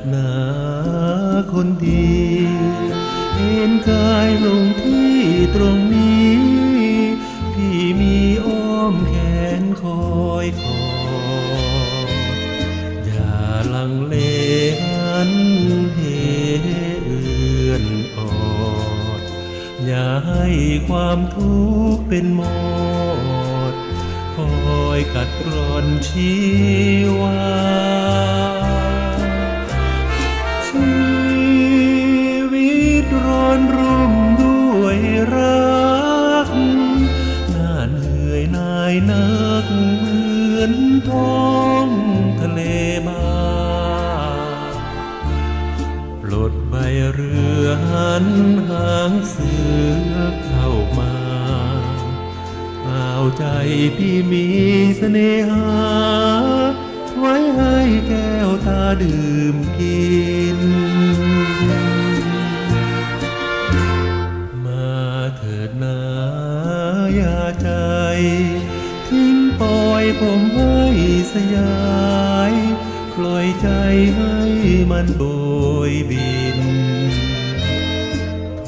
ดหนาคนดีเอ็นกายลงที่ตรงนี้ พี่มีอ้อมแขนคอยคออย่าลังเลหันเหเอื่อนอดอย่าให้ความทุกข์เป็นมอดคอยกัดกร่อนชีวา นายนักเหมือนท้องทะเลบาปลดใบเรือหันหางเสือเข้ามาเอาใจพี่มีเสน่หา ไว้ให้แก้วตาดื่มกิน มาเถิดนาอย่าใจ ทิ้งปล่อยผมให้สยายปล่อยใจให้มันโบยบิน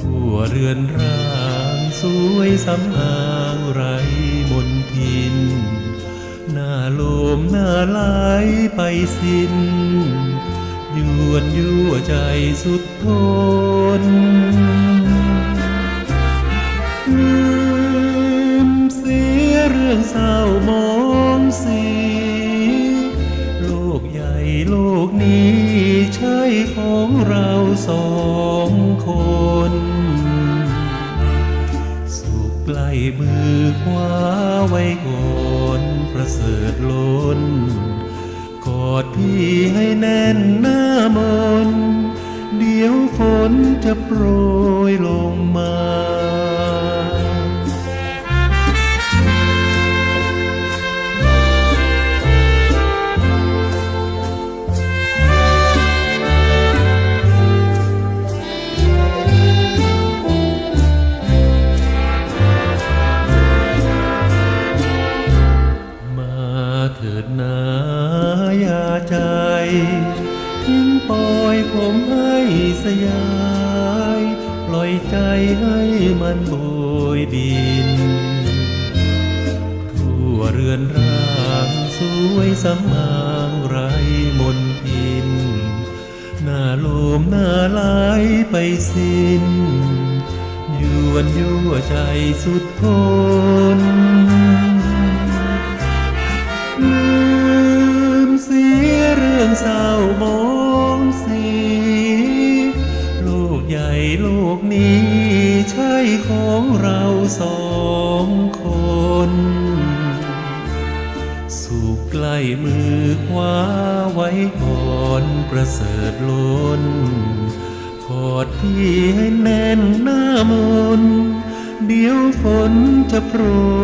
ทั่วเรือนร่างสวยสำอางไรมนทิน หน้าโลมหน้าไหลไปสิ้นยวนยั่วใจสุดทน มองสีโลกใหญ่โลกนี้ใช่ของเราสองคน สุขใกล้มือคว้าไว้ก่อนประเสริฐล้น กอดพี่ให้แน่นหน้ามน เดี๋ยวฝนจะโปรยลง อยผมให้สยาย ปล่อยใจให้มันโบยบิน ทั่วเรือนร่างสวยสำอางไรมนทิน หน้าโลมหน้าไหลไปสิ้นยวนยั่วใจสุดทน ใหญ่โลกนี้ใช่ของเราสองคน สุขใกล้มือคว้าไว้ก่อนประเสริฐล้นกอดพี่ให้แน่นหน้ามนเดี๋ยวฝนจะโปรย